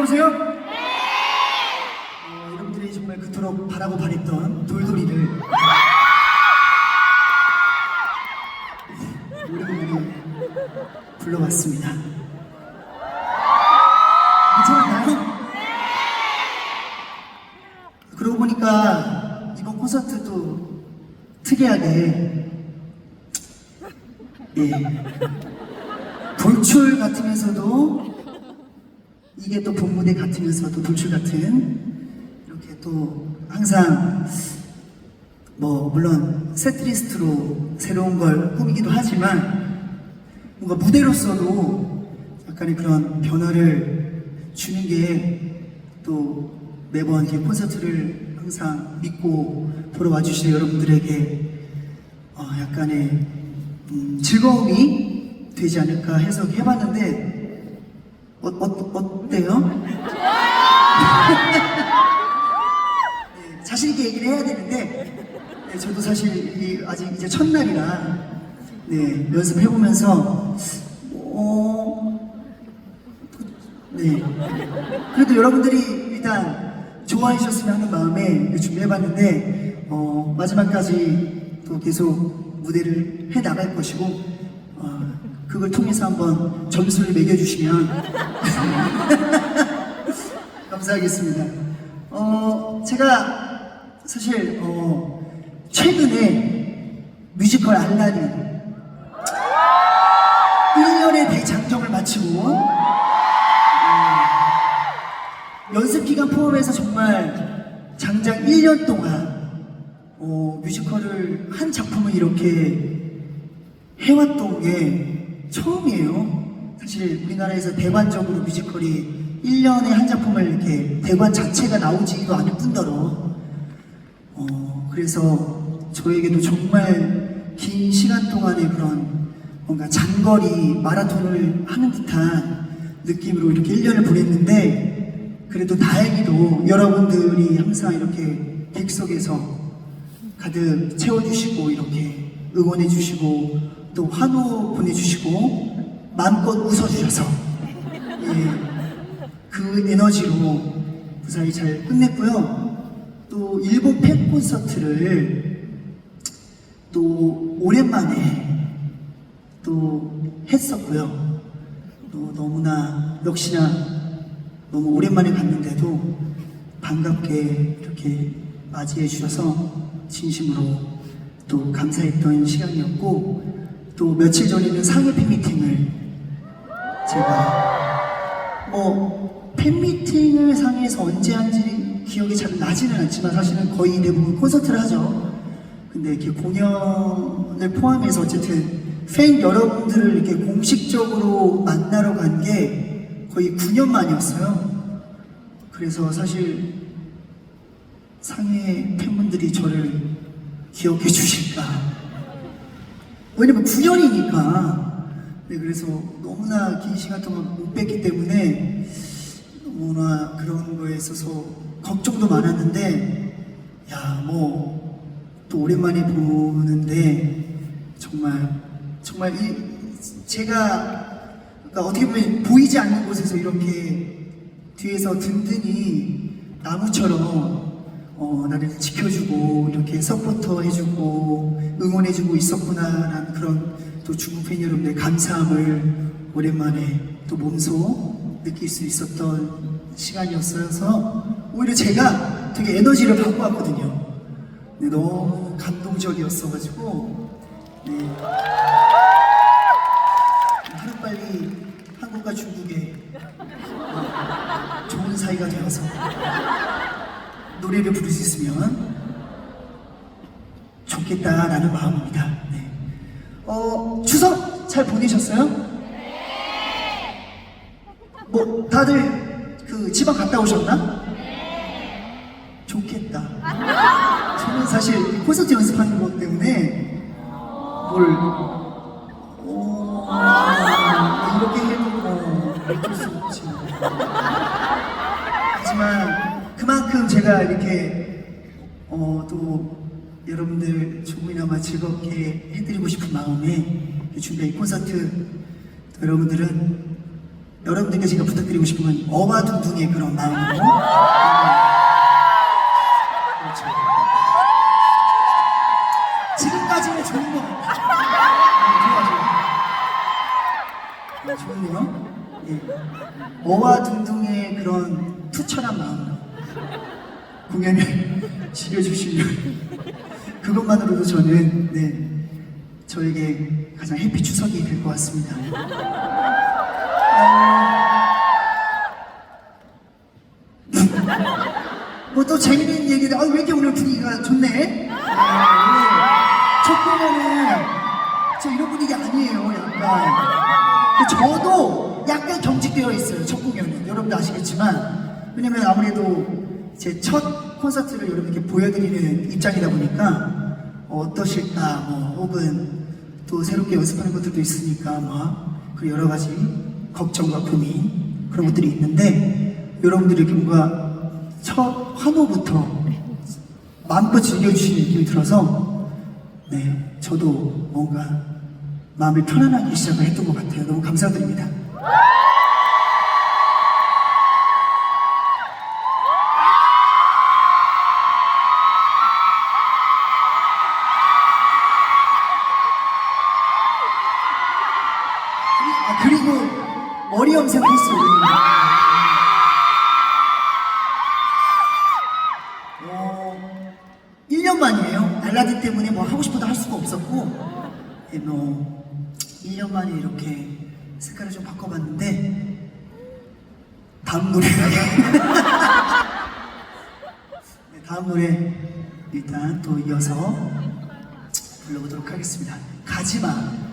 즐거우세요? 어, 여러분들이 정말 그토록 바라고 바랬던 돌돌이를 오랜만에 불러봤습니다. 괜찮았나요? 그러고 보니까 이번 콘서트도 특이하게 예, 돌출 같으면서도 이게 또 본무대 같으면서도 돌출 같은 이렇게 또 항상 뭐 물론 세트리스트로 새로운 걸 꾸미기도 하지만 뭔가 무대로서도 약간의 그런 변화를 주는 게 또 매번 이 콘서트를 항상 믿고 보러 와주시는 여러분들에게 어, 약간의 음, 즐거움이 되지 않을까 해석해봤는데 어, 어, 어때요? 네, 자신 있게 얘기를 해야 되는데 네, 저도 사실 이, 아직 이제 첫날이라 네, 연습해보면서 어, 네. 그래도 여러분들이 일단 좋아해 주셨으면 하는 마음에 준비해봤는데 어, 마지막까지 또 계속 무대를 해 나갈 것이고 어, 그걸 통해서 한번 점수를 매겨주시면 감사하겠습니다. 어, 제가 사실 어, 최근에 뮤지컬 알라딘 1년의 대장정을 마치고 어, 연습 기간 포함해서 정말 장장 1년 동안 어, 뮤지컬을 한 작품을 이렇게 해왔던 게 처음이에요. 사실 우리나라에서 대관적으로 뮤지컬이 1년에 한 작품을 이렇게 대관 자체가 나오지도 않을 뿐더러 어, 그래서 저에게도 정말 긴 시간 동안의 그런 뭔가 장거리 마라톤을 하는 듯한 느낌으로 이렇게 1년을 보냈는데 그래도 다행히도 여러분들이 항상 이렇게 객석에서 가득 채워주시고 이렇게 응원해주시고 또 환호 보내주시고 마음껏 웃어주셔서 예, 그 에너지로 무사히 잘 끝냈고요. 또 일본 팬 콘서트를 또 오랜만에 또 했었고요. 또 너무나 역시나 너무 오랜만에 갔는데도 반갑게 이렇게 맞이해 주셔서 진심으로 또 감사했던 시간이었고 또 며칠 전에는 상해 팬미팅을 제가 뭐 팬미팅을 상해에서 언제 한지 기억이 잘 나지는 않지만 사실은 거의 대부분 콘서트를 하죠. 근데 이렇게 공연을 포함해서 어쨌든 팬 여러분들을 이렇게 공식적으로 만나러 간 게 거의 9년 만이었어요. 그래서 사실 상해 팬분들이 저를 기억해 주실까. 왜냐면 9년이니까. 네, 그래서 너무나 긴 시간 동안 못 뵀기 때문에 너무나 그런 거에 있어서 걱정도 많았는데, 야, 뭐, 또 오랜만에 보는데, 정말, 정말 이, 제가, 그러니까 어떻게 보면 보이지 않는 곳에서 이렇게 뒤에서 든든히 나무처럼 어, 나를 지켜주고 이렇게 서포터 해주고 응원해주고 있었구나라는 그런 또 중국 팬 여러분들의 감사함을 오랜만에 또 몸소 느낄 수 있었던 시간이었어서 오히려 제가 되게 에너지를 받고 왔거든요. 네, 너무 감동적이었어가지고 네. 하루빨리 한국과 중국의 어, 좋은 사이가 되어서 노래를 부를 수 있으면 좋겠다라는 마음입니다. 네. 어, 추석 잘 보내셨어요? 뭐 다들 그 지방 갔다 오셨나? 좋겠다. 저는 사실 콘서트 연습하는 것 때문에 뭘 어, 이렇게 해도 어, 어쩔 수 없지. 하지만 그만큼 제가 이렇게 어, 또 여러분들 조금이나마 즐겁게 해드리고 싶은 마음에 준비한 이 콘서트 또 여러분들은 여러분들께 제가 부탁드리고 싶은 건 어와둥둥의 그런 마음으로 그렇죠. 지금까지는 좋은 것 같아요. 네, 좋아, 좋아. 네, 좋네요. 예. 어와둥둥의 그런 투철한 마음으로 공연을 즐겨주시면 그것만으로도 저는 네 저에게 가장 해피 추석이 될 것 같습니다. 뭐 또 재밌는 얘기들, 아, 왜 이렇게 오늘 분위기가 좋네? 네, 오늘 첫 공연은 저 이런 분위기 아니에요, 약간. 근데 저도 약간 경직되어 있어요, 첫 공연은. 여러분도 아시겠지만. 왜냐면 아무래도 제 첫 콘서트를 여러분께 보여드리는 입장이다 보니까 어떠실까, 뭐, 혹은 또 새롭게 연습하는 것들도 있으니까, 뭐, 그리고 여러 가지 걱정과 고민, 그런 것들이 있는데, 여러분들이 이렇게 뭔가 첫 환호부터 마음껏 즐겨주시는 느낌이 들어서, 네, 저도 뭔가 마음을 편안하게 시작을 했던 것 같아요. 너무 감사드립니다. 했어요. 어, 1년 만이에요. 알라딘 때문에 뭐 하고 싶어도 할 수가 없었고, 예, 뭐, 1년 만에 이렇게 색깔을 좀 바꿔봤는데, 다음 노래. 네, 다음 노래 일단 또 이어서 불러보도록 하겠습니다. 가지마.